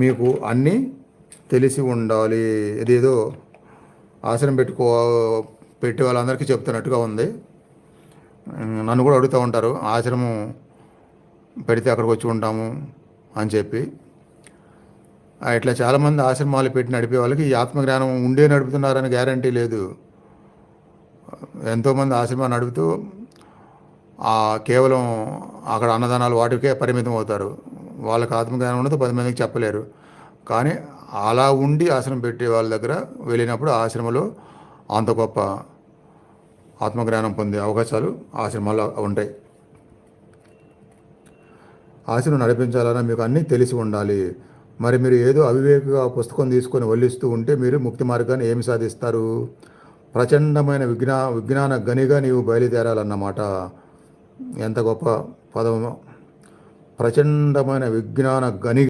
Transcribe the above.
మీకు అన్నీ తెలిసి ఉండాలి. ఇదేదో ఆశ్రమం పెట్టుకో పెట్టే వాళ్ళందరికీ చెప్తున్నట్టుగా ఉంది. నన్ను కూడా అడుగుతూ ఉంటారు ఆశ్రమం పెడితే అక్కడికి వచ్చి ఉంటాము అని చెప్పి. ఇట్లా చాలామంది ఆశ్రమాలు పెట్టి నడిపే వాళ్ళకి ఈ ఆత్మజ్ఞానం ఉండే నడుపుతున్నారని గ్యారంటీ లేదు. ఎంతోమంది ఆశ్రమాలు నడుపుతూ కేవలం అక్కడ అన్నదానాలు వాటికే పరిమితం అవుతారు. వాళ్ళకి ఆత్మజ్ఞానం ఉండదు పది మందికి చెప్పలేరు. కానీ అలా ఉండి ఆశ్రమం పెట్టే వాళ్ళ దగ్గర వెళ్ళినప్పుడు ఆశ్రమంలో అంత గొప్ప ఆత్మజ్ఞానం పొందే అవకాశాలు ఆశ్రమాల్లో ఉంటాయి. ఆశ్రమం నడిపించాలన్నా మీకు అన్నీ తెలిసి ఉండాలి. మరి మీరు ఏదో అవివేకగా పుస్తకం తీసుకొని వల్లిస్తూ ఉంటే మీరు ముక్తి మార్గాన్ని ఏమి సాధిస్తారు? ప్రచండమైన విజ్ఞా విజ్ఞాన గనిగా నీవు బయలుదేరాలన్నమాట. ఎంత గొప్ప పదము ప్రచండమైన విజ్ఞాన గని